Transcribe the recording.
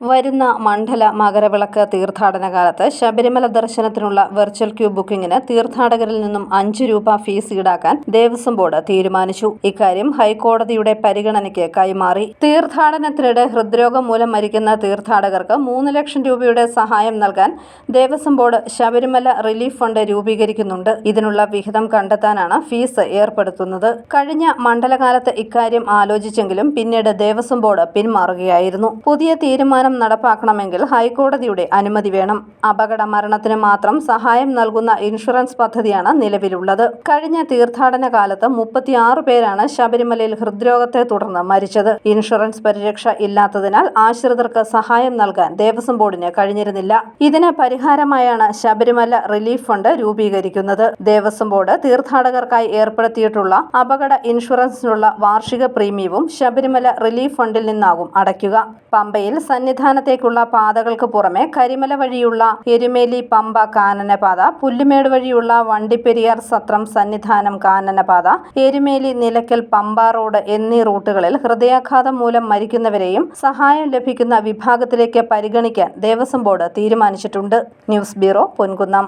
വരുന്ന മണ്ഡല മകരവിളക്ക് തീർത്ഥാടന കാലത്ത് ശബരിമല ദർശനത്തിനുള്ള വെർച്വൽ ക്യൂ ബുക്കിംഗിന് തീർത്ഥാടകരിൽ നിന്നും അഞ്ച് രൂപ ഫീസ് ഈടാക്കാൻ ദേവസ്വം ബോർഡ് തീരുമാനിച്ചു. ഇക്കാര്യം ഹൈക്കോടതിയുടെ പരിഗണനയ്ക്ക് കൈമാറി. തീർത്ഥാടനത്തിനിടെ ഹൃദ്രോഗം മൂലം മരിക്കുന്ന തീർത്ഥാടകർക്ക് മൂന്ന് ലക്ഷം രൂപയുടെ സഹായം നൽകാൻ Devaswom board Sabarimala relief fund രൂപീകരിക്കുന്നുണ്ട്. ഇതിനുള്ള വിഹിതം കണ്ടെത്താനാണ് ഫീസ് ഏർപ്പെടുത്തുന്നത്. കഴിഞ്ഞ മണ്ഡലകാലത്ത് ഇക്കാര്യം ആലോചിച്ചെങ്കിലും പിന്നീട് ദേവസ്വം ബോർഡ് പിന്മാറുകയായിരുന്നു. പുതിയ തീരുമാനം നടപ്പാക്കണമെങ്കിൽ ഹൈക്കോടതിയുടെ അനുമതി വേണം. അപകട മരണത്തിന് മാത്രം സഹായം നൽകുന്ന ഇൻഷുറൻസ് പദ്ധതിയാണ് നിലവിലുള്ളത്. കഴിഞ്ഞ തീർത്ഥാടന കാലത്ത് മുപ്പത്തിയാറ് പേരാണ് ശബരിമലയിൽ ഹൃദ്രോഗത്തെ തുടർന്ന് മരിച്ചത്. ഇൻഷുറൻസ് പരിരക്ഷ ഇല്ലാത്തതിനാൽ ആശ്രിതർക്ക് സഹായം നൽകാൻ ദേവസ്വം ബോർഡിന് കഴിഞ്ഞിരുന്നില്ല. ഇതിന് പരിഹാരമായാണ് ശബരിമല റിലീഫ് ഫണ്ട് രൂപീകരിക്കുന്നത്. ദേവസ്വം ബോർഡ് തീർത്ഥാടകർക്കായി ഏർപ്പെടുത്തിയിട്ടുള്ള അപകട ഇൻഷുറൻസിനുള്ള വാർഷിക പ്രീമിയവും ശബരിമല റിലീഫ് ഫണ്ടിൽ നിന്നാകും അടയ്ക്കുക. പമ്പയിൽ സന്നിധാനത്തേക്കുള്ള പാതകൾക്ക് പുറമെ കരിമല വഴിയുള്ള എരുമേലി പമ്പ കാനനപാത പുല്ലുമേട് വഴിയുള്ള വണ്ടിപ്പെരിയാർ സത്രം സന്നിധാനം കാനനപാത എരുമേലി നിലയ്ക്കൽ പമ്പ റോഡ് എന്നീ റൂട്ടുകളിൽ ഹൃദയാഘാതം മൂലം മരിക്കുന്നവരെയും സഹായം ലഭിക്കുന്ന വിഭാഗത്തിലേക്ക് പരിഗണിക്കാൻ ദേവസ്വം ബോർഡ് തീരുമാനിച്ചിട്ടുണ്ട്. News bureau Ponkunnam.